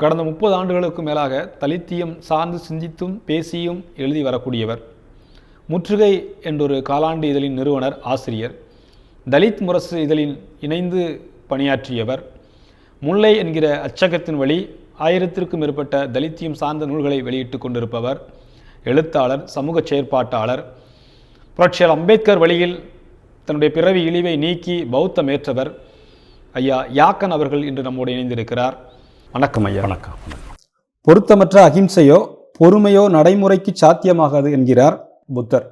கடந்த முப்பது ஆண்டுகளுக்கு மேலாக தலித்தியம் சார்ந்து சிந்தித்தும் பேசியும் எழுதி வரக்கூடியவர். முற்றுகை என்றொரு காலாண்டு இதழின் நிறுவனர் ஆசிரியர். தலித் முரசு இதழில் இணைந்து பணியாற்றியவர். முல்லை என்கிற அச்சகத்தின் வழி ஆயிரத்திற்கும் மேற்பட்ட தலித்தியம் சார்ந்த நூல்களை வெளியிட்டு கொண்டிருப்பவர். எழுத்தாளர் சமூக செயற்பாட்டாளர். புரட்சியர் அம்பேத்கர் வழியில் தன்னுடைய பிறவி இழிவை நீக்கி பௌத்தமேற்றவர் ஐயா யாக்கன் அவர்கள் இன்று நம்மோடு இணைந்திருக்கிறார். வணக்கம் ஐயா. வணக்கம். பொருத்தமற்ற அகிம்சையோ பொறுமையோ நடைமுறைக்கு சாத்தியமாகாது என்கிறார் புத்தர்.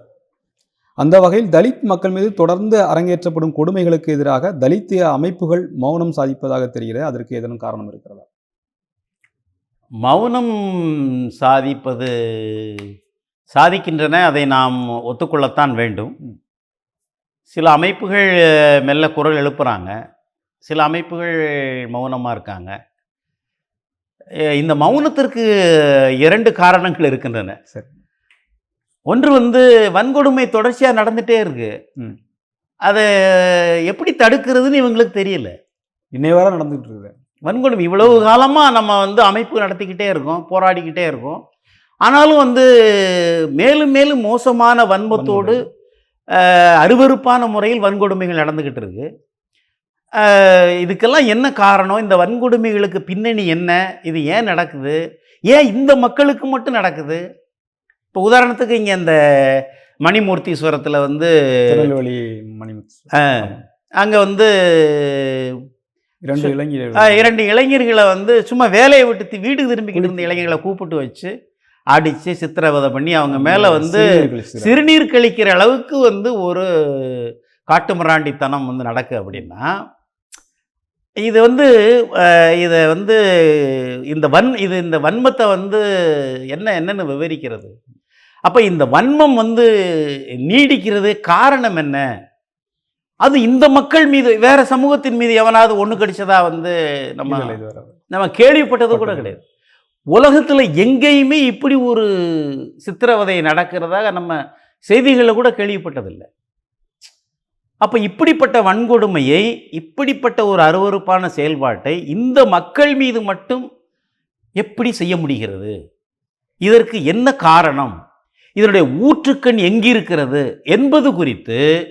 அந்த வகையில் தலித் மக்கள் மீது தொடர்ந்து அரங்கேற்றப்படும் கொடுமைகளுக்கு எதிராக தலித்திய அமைப்புகள் மௌனம் சாதிப்பதாக தெரிகிறது அதற்கு ஏதேனும் காரணம் இருக்கிறதா? மௌனம் சாதிப்பது சாதிக்கின்றன அதை நாம் ஒத்துக்கொள்ளத்தான் வேண்டும். சில அமைப்புகள் மெல்ல குரல் எழுப்புறாங்க சில அமைப்புகள் மௌனமாக இருக்காங்க. இந்த மௌனத்திற்கு இரண்டு காரணங்கள் இருக்கின்றன. சரி. ஒன்று வந்து வன்கொடுமை தொடர்ச்சியாக நடந்துகிட்டே இருக்கு. அதை எப்படி தடுக்கிறதுன்னு இவங்களுக்கு தெரியல. இன்னை வரை நடந்துகிட்டு இருக்குது. வன்கொடுமை இவ்வளவு காலமாக நம்ம வந்து அமைப்பு நடத்திக்கிட்டே இருக்கோம் போராடிக்கிட்டே இருக்கோம். ஆனாலும் வந்து மேலும் மேலும் மோசமான வன்மத்தோடு அஹ், அருவருப்பான முறையில் வன்கொடுமைகள் நடந்துக்கிட்டு இருக்கு. அஹ், இதுக்கெல்லாம் என்ன காரணம்? இந்த வன்கொடுமைகளுக்கு பின்னணி என்ன? இது ஏன் நடக்குது? ஏன் இந்த மக்களுக்கு மட்டும் நடக்குது? இப்போ உதாரணத்துக்கு இங்கே இந்த மணிமூர்த்தீஸ்வரத்தில் வந்து திருநெல்வேலி மணி அங்கே வந்து இரண்டு இளைஞர்கள். இரண்டு இளைஞர்களை வந்து சும்மா வேலையை விட்டு வீட்டுக்கு திரும்பிக்கிட்டு இருந்த இளைஞர்களை கூப்பிட்டு வச்சு அடித்து சித்திரவதை பண்ணி அவங்க மேலே வந்து. சிறுநீர் கழிக்கிற அளவுக்கு வந்து ஒரு காட்டுமிராண்டித்தனம் வந்து நடக்கு அப்படின்னா இது வந்து இதை வந்து இந்த வன் இது இந்த வன்மத்தை வந்து என்ன என்னன்னு விவரிக்கிறது? அப்போ இந்த வன்மம் வந்து நீடிக்கிறது காரணம் என்ன? அது இந்த மக்கள் மீது வேற சமூகத்தின் மீது எவனாவது ஒன்று கடிச்சதா வந்து நம்ம. நம்ம கேள்விப்பட்டது கூட கிடையாது. உலகத்தில் எங்கேயுமே இப்படி ஒரு சித்திரவதை நடக்கிறதாக நம்ம செய்திகளில் கூட கேள்விப்பட்டதில்லை. அப்போ இப்படிப்பட்ட வன்கொடுமையை இப்படிப்பட்ட ஒரு அருவருப்பான செயல்பாட்டை இந்த மக்கள் மீது மட்டும் எப்படி செய்ய முடிகிறது? இதற்கு என்ன காரணம்? இதனுடைய ஊற்றுக்கண் எங்கிருக்கிறது என்பது குறித்து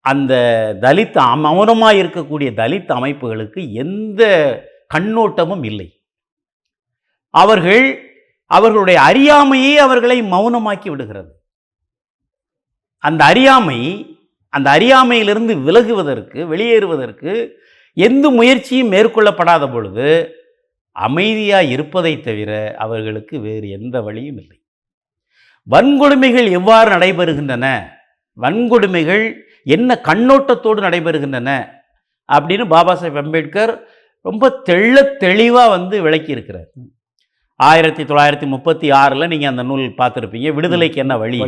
அந்த தலித் மௌனமாக இருக்கக்கூடிய தலித் அமைப்புகளுக்கு எந்த கண்ணோட்டமும் இல்லை. அவர்கள் அவர்களுடைய அறியாமையே அவர்களை மௌனமாக்கி விடுகிறது. அந்த அறியாமை அந்த அறியாமையிலிருந்து விலகுவதற்கு வெளியேறுவதற்கு எந்த முயற்சியும் மேற்கொள்ளப்படாத பொழுது அமைதியாக இருப்பதை தவிர அவர்களுக்கு வேறு எந்த வழியும் இல்லை. வன்கொடுமைகள் எவ்வாறு நடைபெறுகின்றன? வன்கொடுமைகள் என்ன கண்ணோட்டத்தோடு நடைபெறுகின்றன? அப்படின்னு பாபா சாஹேப் அம்பேத்கர் ரொம்ப தெள்ள தெளிவாக வந்து விளக்கியிருக்கிறார். ஆயிரத்தி தொள்ளாயிரத்தி முப்பத்தி ஆறில் நீங்கள் அந்த நூல் பார்த்துருப்பீங்க. விடுதலைக்கு என்ன வழி?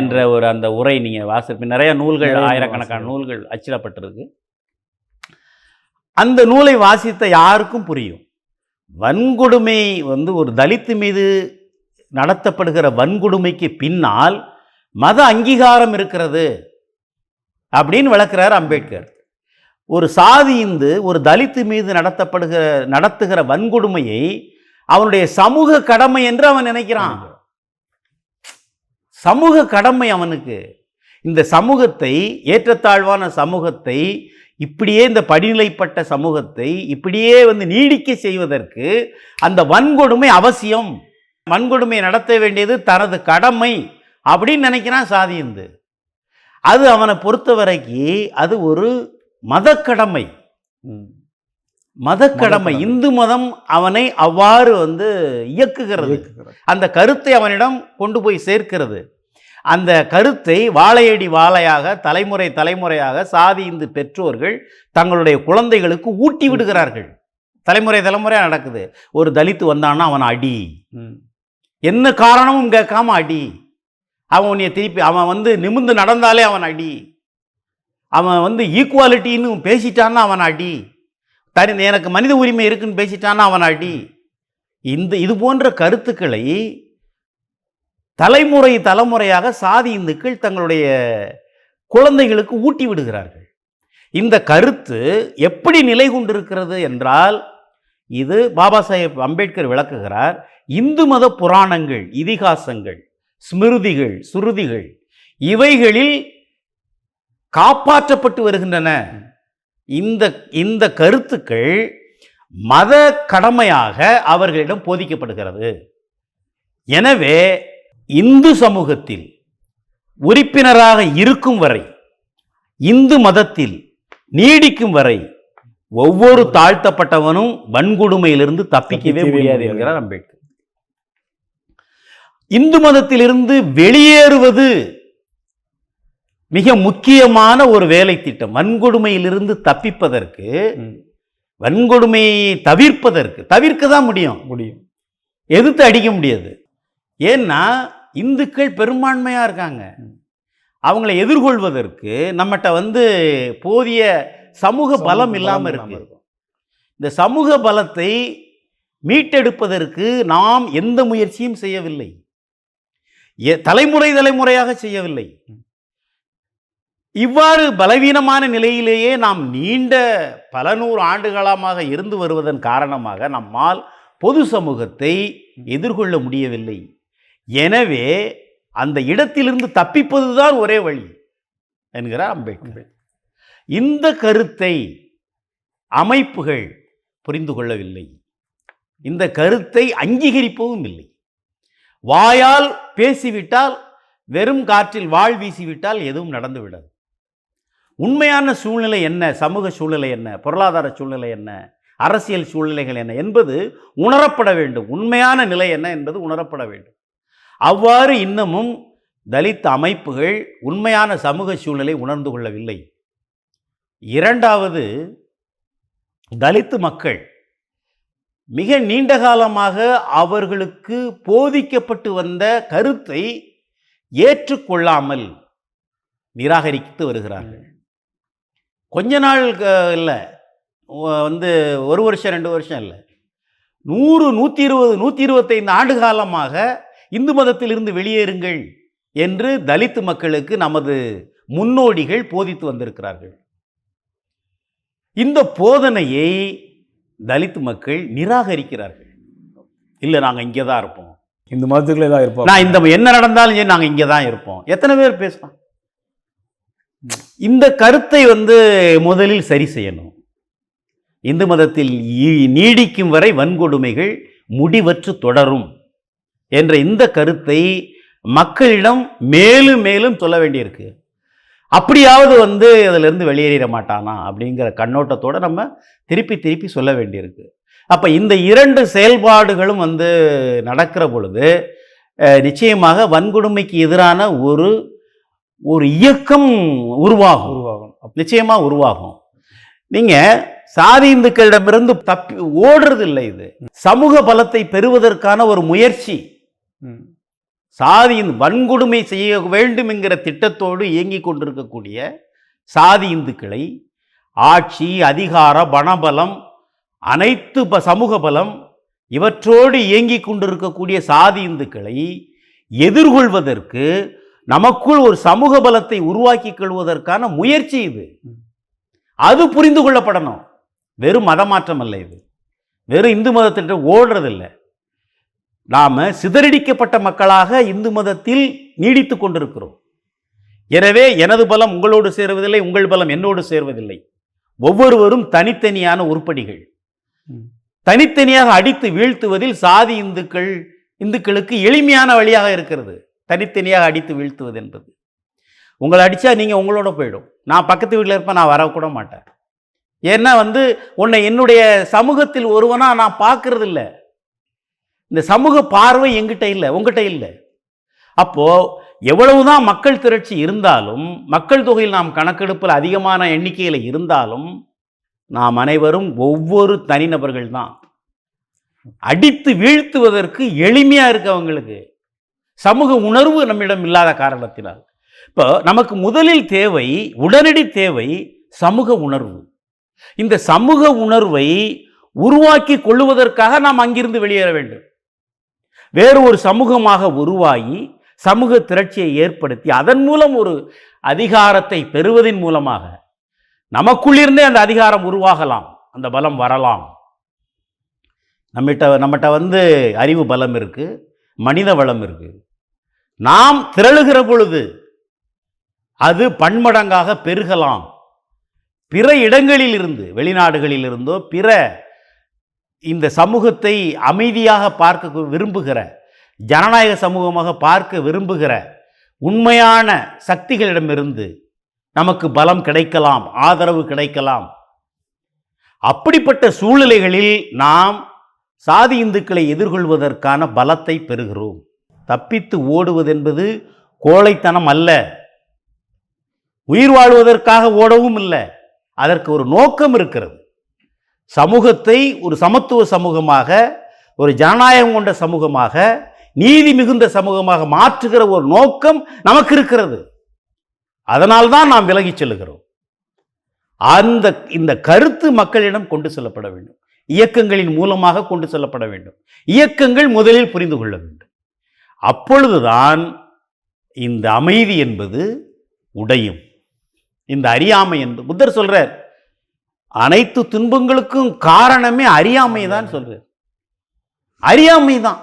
என்ற ஒரு அந்த உரை நீங்கள் வாசிப்பீங்க நிறைய நூல்கள் ஆயிரக்கணக்கான. நூல்கள் அச்சிடப்பட்டிருக்கு. அந்த நூலை வாசித்த யாருக்கும் புரியும். வன்கொடுமை வந்து ஒரு தலித்து மீது நடத்தப்படுகிற வன்கொடுமைக்கு பின்னால் மத அங்கீகாரம் இருக்கிறது அப்படின்னு விளக்குறார் அம்பேத்கர். ஒரு சாதி இந்து ஒரு தலித்து மீது நடத்தப்படுகிற நடத்துகிற வன்கொடுமையை அவனுடைய சமூக கடமை என்று அவன் நினைக்கிறான். சமூக கடமை அவனுக்கு. இந்த சமூகத்தை ஏற்றத்தாழ்வான சமூகத்தை இப்படியே இந்த படிநிலைப்பட்ட சமூகத்தை இப்படியே வந்து நீடிக்க செய்வதற்கு அந்த வன்கொடுமை அவசியம். வன்கொடுமை நடத்த வேண்டியது தனது கடமை அப்படின்னு நினைக்கிறான் சாதியந்து அது அவனை பொறுத்த வரைக்கும் அது ஒரு மதக்கடமை. மதக்கடமை. இந்து மதம் அவனை அவ்வாறு வந்து இயக்குகிறது. அந்த கருத்தை அவனிடம் கொண்டு போய் சேர்க்கிறது. அந்த கருத்தை வாழையடி வாழையாக தலைமுறை தலைமுறையாக சாதி இந்து பெற்றோர்கள் தங்களுடைய குழந்தைகளுக்கு ஊட்டி விடுகிறார்கள். தலைமுறை தலைமுறையாக நடக்குது. ஒரு தலித்து வந்தான்னா அவன் அடி. என்ன காரணமும் கேட்காம அடி. அவன் உன்னைய திருப்பி அவன் வந்து நிமிர்ந்து நடந்தாலே அவன் அடி. அவன் வந்து ஈக்குவாலிட்டின்னு பேசிட்டான்னா அவன் அடி. தனி எனக்கு மனித உரிமை இருக்குன்னு பேசிட்டான்னா அவன் அடி. இந்த இது போன்ற கருத்துக்களை தலைமுறை தலைமுறையாக சாதி இந்துக்கள் தங்களுடைய குழந்தைகளுக்கு ஊட்டி விடுகிறார்கள். இந்த கருத்து எப்படி நிலை கொண்டிருக்கிறது என்றால் இது பாபா சாஹேப் அம்பேத்கர் விளக்குகிறார் இந்து மத புராணங்கள் இதிகாசங்கள் ஸ்மிருதிகள் சுருதிகள் இவைகளில் காப்பாற்றப்பட்டு வருகின்றன. இந்த இந்த கருத்துக்கள் மத கடமையாக அவர்களிடம் போதிக்கப்படுகிறது எனவே இந்து சமூகத்தில் உறுப்பினராக இருக்கும் வரை இந்து மதத்தில் நீடிக்கும் வரை ஒவ்வொரு தாழ்த்தப்பட்டவனும் வன்கொடுமையிலிருந்து தப்பிக்கவே முடியாது. என்கிறார் அம்பேத்கர் இந்து மதத்திலிருந்து வெளியேறுவது மிக முக்கியமான ஒரு வேலை திட்டம். வன்கொடுமையிலிருந்து தப்பிப்பதற்கு. வன்கொடுமையை தவிர்ப்பதற்கு. தவிர்க்க தான் முடியும். முடியும். எதிர்த்து அடிக்க முடியாது. ஏன்னா இந்துக்கள் பெரும்பான்மையா இருக்காங்க. அவங்கள எதிர்கொள்வதற்கு நம்மகிட்ட வந்து போதிய சமூக பலம் இல்லாம இருக்கு. இந்த சமூக பலத்தை மீட்டெடுப்பதற்கு நாம் எந்த முயற்சியும் செய்யவில்லை. தலைமுறை தலைமுறையாக செய்யவில்லை. இவ்வாறு பலவீனமான நிலையிலேயே நாம் நீண்ட பல நூறு ஆண்டுகாலமாக இருந்து வருவதன் காரணமாக நம்மால் பொது சமூகத்தை எதிர்கொள்ள முடியவில்லை. எனவே அந்த இடத்திலிருந்து தப்பிப்பதுதான் ஒரே வழி என்கிறார் அம்பேத்கர். இந்த கருத்தை அமைப்புகள் புரிந்து கொள்ளவில்லை. இந்த கருத்தை அங்கீகரிப்பவும் இல்லை. வாயால் பேசிவிட்டால் வெறும் காற்றில் வாழ் வீசிவிட்டால் எதுவும் நடந்து விடாது உண்மையான சூழ்நிலை என்ன? சமூக சூழ்நிலை என்ன? பொருளாதார சூழ்நிலை என்ன? அரசியல் சூழ்நிலைகள் என்ன? என்பது உணரப்பட வேண்டும். உண்மையான நிலை என்ன என்பது உணரப்பட வேண்டும். அவ்வாறு இன்னமும் தலித் அமைப்புகள் உண்மையான சமூக சூழ்நிலை உணர்ந்து கொள்ளவில்லை. இரண்டாவது தலித்து மக்கள் மிக நீண்ட காலமாக அவர்களுக்கு போதிக்கப்பட்டு வந்த கருத்தை ஏற்றுக்கொள்ளாமல் நிராகரித்து வருகிறார்கள். கொஞ்ச நாள் இல்லை. வந்து ஒரு வருஷம் ரெண்டு வருஷம் இல்லை. நூறு நூற்றி இருபது நூற்றி இருபத்தைந்து ஆண்டு காலமாக இந்து மதத்திலிருந்து வெளியேறுங்கள் என்று தலித் மக்களுக்கு நமது முன்னோடிகள் போதித்து வந்திருக்கிறார்கள். இந்த போதனையை தலித் மக்கள் நிராகரிக்கிறார்கள். இல்லை நாங்கள் இங்கே தான் இருப்போம். இந்த மதத்துக்குள்ளே தான் இருப்போம் நான் இந்த என்ன நடந்தாலும் சரி நாங்கள் இங்கே தான் இருப்போம். எத்தனை பேர் பேசலாம் இந்த கருத்தை வந்து முதலில் சரி செய்யணும். இந்து மதத்தில் நீடிக்கும் வரை வன்கொடுமைகள் முடிவற்று தொடரும் என்ற இந்த கருத்தை மக்களிடம் மேலும் மேலும் சொல்ல வேண்டியிருக்கு. அப்படியாவது வந்து அதிலிருந்து வெளியேறிட மாட்டானா அப்படிங்கிற கண்ணோட்டத்தோட நம்ம திருப்பி திருப்பி சொல்ல வேண்டியிருக்கு. அப்போ இந்த இரண்டு செயல்பாடுகளும் வந்து நடக்கிற பொழுது நிச்சயமாக வன்கொடுமைக்கு எதிரான ஒரு ஒரு இயக்கம் உருவாகும். உருவாகும் அப்ப- நிச்சயமா உருவாகும். நீங்க சாதி இந்துக்களிடமிருந்து தப்பி ஓடுறது இல்லை இது. சமூக பலத்தை பெறுவதற்கான ஒரு முயற்சி. சாதியின் வன்கொடுமை செய்ய வேண்டும் என்கிற திட்டத்தோடு இயங்கிக் கொண்டிருக்கக்கூடிய சாதி இந்துக்களை ஆட்சி அதிகார பணபலம் அனைத்து ப சமூக பலம் இவற்றோடு இயங்கிக் கொண்டிருக்கக்கூடிய சாதி இந்துக்களை எதிர்கொள்வதற்கு நமக்குள் ஒரு சமூக பலத்தை உருவாக்கிக் கொள்வதற்கான முயற்சி இது. அது புரிந்து கொள்ளப்படணும். வெறும் மதமாற்றம் அல்ல இது. வெறும் இந்து மதத்திட்ட ஓடுறதில்லை. நாம சிதறடிக்கப்பட்ட மக்களாக இந்து மதத்தில் நீடித்து கொண்டிருக்கிறோம். எனவே எனது பலம் உங்களோடு சேருவதில்லை உங்கள் பலம் என்னோடு சேர்வதில்லை. ஒவ்வொருவரும் தனித்தனியான உருப்படிகள். தனித்தனியாக அடித்து வீழ்த்துவதில் சாதி இந்துக்கள் இந்துக்களுக்கு எளிமையான வழியாக இருக்கிறது. தனித்தனியாக அடித்து வீழ்த்துவது என்பது. உங்களை அடித்தா நீங்கள் உங்களோட போயிடும். நான் பக்கத்து வீட்டில் இருப்பேன் நான் வரக்கூட மாட்டேன். ஏன்னா வந்து உன்னை என்னுடைய சமூகத்தில் ஒருவனாக நான் பார்க்கறது இல்லை இந்த சமூக பார்வை எங்கிட்ட இல்லை உங்ககிட்ட இல்லை. அப்போது எவ்வளவுதான் மக்கள் திரட்சி இருந்தாலும் மக்கள் தொகையில் நாம் கணக்கெடுப்பில் அதிகமான எண்ணிக்கையில் இருந்தாலும் நாம் அனைவரும் ஒவ்வொரு தனிநபர்கள் தான் அடித்து வீழ்த்துவதற்கு எளிமையாக இருக்கு அவங்களுக்கு சமூக உணர்வு நம்மிடம் இல்லாத காரணத்தினால். இப்போ நமக்கு முதலில் தேவை உடனடி தேவை சமூக உணர்வு. இந்த சமூக உணர்வை உருவாக்கி கொள்ளுவதற்காக நாம் அங்கிருந்து வெளியேற வேண்டும். வேறு ஒரு சமூகமாக உருவாகி சமூக திரட்சியை ஏற்படுத்தி அதன் மூலம் ஒரு அதிகாரத்தை பெறுவதன் மூலமாக நமக்குள்ளிருந்தே அந்த அதிகாரம் உருவாகலாம் அந்த பலம் வரலாம். நம்மகிட்ட நம்மகிட்ட வந்து அறிவு பலம் இருக்குது மனித வளம் இருக்குது நாம் திரளுகிற பொழுது அது பன்மடங்காக பெருகலாம். பிற இடங்களில் இருந்து வெளிநாடுகளில் இருந்தோ பிற இந்த சமூகத்தை அமைதியாக பார்க்க விரும்புகிற ஜனநாயக சமூகமாக பார்க்க விரும்புகிற உண்மையான சக்திகளிடமிருந்து நமக்கு பலம் கிடைக்கலாம் ஆதரவு கிடைக்கலாம். அப்படிப்பட்ட சூழ்நிலைகளில் நாம் சாதி இந்துக்களை எதிர்கொள்வதற்கான பலத்தை பெறுகிறோம். தப்பித்து ஓடுவதென்பது கோழைத்தனம் அல்ல. உயிர் வாழ்வதற்காக ஓடவும் இல்லை. அதற்கு ஒரு நோக்கம் இருக்கிறது. சமூகத்தை ஒரு சமத்துவ சமூகமாக ஒரு ஜனநாயகம் கொண்ட சமூகமாக நீதி மிகுந்த சமூகமாக மாற்றுகிற ஒரு நோக்கம் நமக்கு இருக்கிறது. அதனால்தான் நாம் விலகிச் செல்லுகிறோம். அந்த இந்த கருத்து மக்களிடம் கொண்டு செல்லப்பட வேண்டும். இயக்கங்களின் மூலமாக கொண்டு செல்லப்பட வேண்டும். இயக்கங்கள் முதலில் புரிந்து கொள்ள வேண்டும். அப்பொழுதுதான் இந்த அமைதி என்பது உடையும். இந்த அறியாமை என்று புத்தர் சொல்கிறார் அனைத்து துன்பங்களுக்கும் காரணமே அறியாமை தான் சொல்கிறார் அறியாமை தான்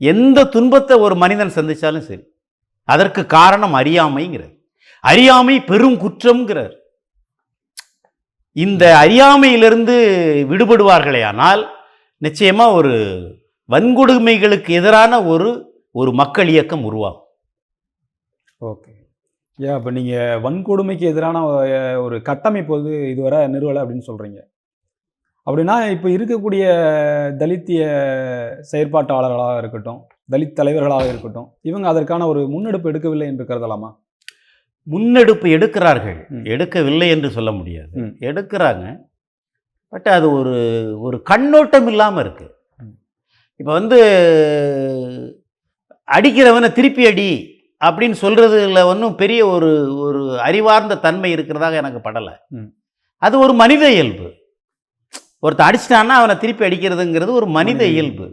எந்த துன்பத்தை ஒரு மனிதன் சந்தித்தாலும் சரி அதற்கு காரணம் அறியாமைங்கிறார். அறியாமை பெரும் குற்றம்ங்கிறார். இந்த அறியாமையிலிருந்து விடுபடுவார்களே ஆனால் நிச்சயமாக ஒரு வன்கொடுமைகளுக்கு எதிரான ஒரு ஒரு மக்கள் இயக்கம் உருவாகும். ஓகே. ஏன் அப்போ நீங்கள் வன்கொடுமைக்கு எதிரான ஒரு கட்டமைப்பு வந்து இதுவரை நிறுவலை அப்படின்னு சொல்கிறீங்க அப்படின்னா இப்போ இருக்கக்கூடிய தலித்திய செயற்பாட்டாளர்களாக இருக்கட்டும் தலித் தலைவர்களாக இருக்கட்டும் இவங்க அதற்கான ஒரு முன்னெடுப்பு எடுக்கவில்லை என்று கருதலாமா? முன்னெடுப்பு எடுக்கிறார்கள். எடுக்கவில்லை என்று சொல்ல முடியாது. எடுக்கிறாங்க. பட் அது ஒரு ஒரு கண்ணோட்டம் இல்லாமல் இருக்கு. ம். இப்போ வந்து அடிக்கிறவனை திருப்பி அடி அப்படின்னு சொல்றதுல ஒன்றும் பெரிய ஒரு ஒரு அறிவார்ந்த தன்மை இருக்கிறதாக எனக்கு படலை. அது ஒரு மனித இயல்பு. ஒருத்தன் அடிச்சிட்டான்னா அவனை திருப்பி அடிக்கிறதுங்கிறது ஒரு மனித இயல்பு.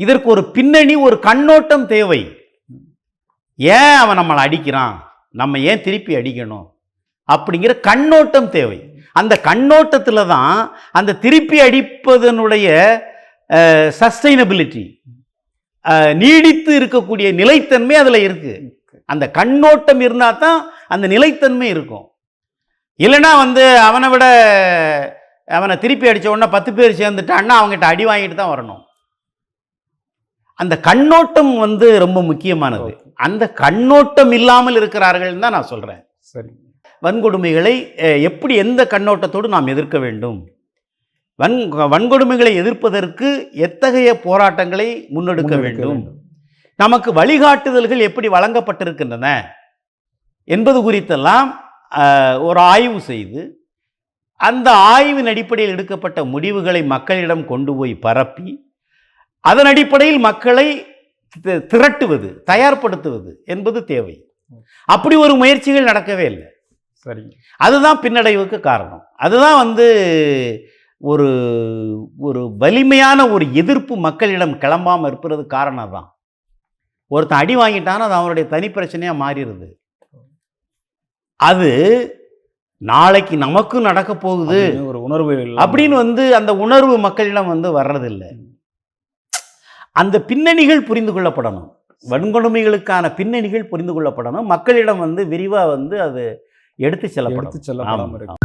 இதற்கு ஒரு பின்னணி ஒரு கண்ணோட்டம் தேவை. ஏன் அவன் நம்மளை அடிக்கிறான்? நம்ம ஏன் திருப்பி அடிக்கணும்? அப்படிங்கிற கண்ணோட்டம் தேவை. அந்த கண்ணோட்டத்தில் தான் அந்த திருப்பி அடிப்பதனுடைய சஸ்டைனபிலிட்டி நீடித்து இருக்கக்கூடிய நிலைத்தன்மை அதில் இருக்கு. அந்த கண்ணோட்டம் இருந்தால் தான் அந்த நிலைத்தன்மை இருக்கும். இல்லைன்னா வந்து அவனை விட அவனை திருப்பி அடிச்ச உடனே பத்து பேர் சேர்ந்துட்டான்னா அவங்ககிட்ட அடி வாங்கிட்டு தான் வரணும். அந்த கண்ணோட்டம் வந்து ரொம்ப முக்கியமானது. அந்த கண்ணோட்டம் இல்லாமல் இருக்கிறார்கள் தான் நான் சொல்கிறேன் சரி. வன்கொடுமைகளை எப்படி எந்த கண்ணோட்டத்தோடு நாம் எதிர்க்க வேண்டும்? வன் வன்கொடுமைகளை எதிர்ப்பதற்கு எத்தகைய போராட்டங்களை முன்னெடுக்க வேண்டும்? நமக்கு வழிகாட்டுதல்கள் எப்படி வழங்கப்பட்டிருக்கின்றன என்பது குறித்தெல்லாம் ஒரு ஆய்வு செய்து அந்த ஆய்வின் அடிப்படையில் எடுக்கப்பட்ட முடிவுகளை மக்களிடம் கொண்டு போய் பரப்பி அதன் அடிப்படையில் மக்களை திரட்டுவது தயார்படுத்துவது என்பது தேவை. அப்படி ஒரு முயற்சிகள் நடக்கவே இல்லை. சரி அதுதான் பின்னடைவுக்கு காரணம். அதுதான் வந்து ஒரு ஒரு வலிமையான ஒரு எதிர்ப்பு மக்களிடம் கிளம்பாமல் இருப்பது காரணம் தான் ஒருத்தன் அடி வாங்கிட்டான்னா அது அவனுடைய தனி பிரச்சனையாக மாறிடுது. அது நாளைக்கு நமக்கும் நடக்க போகுது ஒரு உணர்வு அப்படின்னு வந்து அந்த உணர்வு மக்களிடம் வந்து வர்றதில்லை. அந்த பின்னணிகள் புரிந்து கொள்ளப்படணும். வன்கொடுமைகளுக்கான பின்னணிகள் புரிந்து கொள்ளப்படணும். மக்களிடம் வந்து விரிவாக வந்து அது எடுத்து செல்லப்படணும். எடுத்து செல்லப்படாமல் ஆமா. இருக்கு.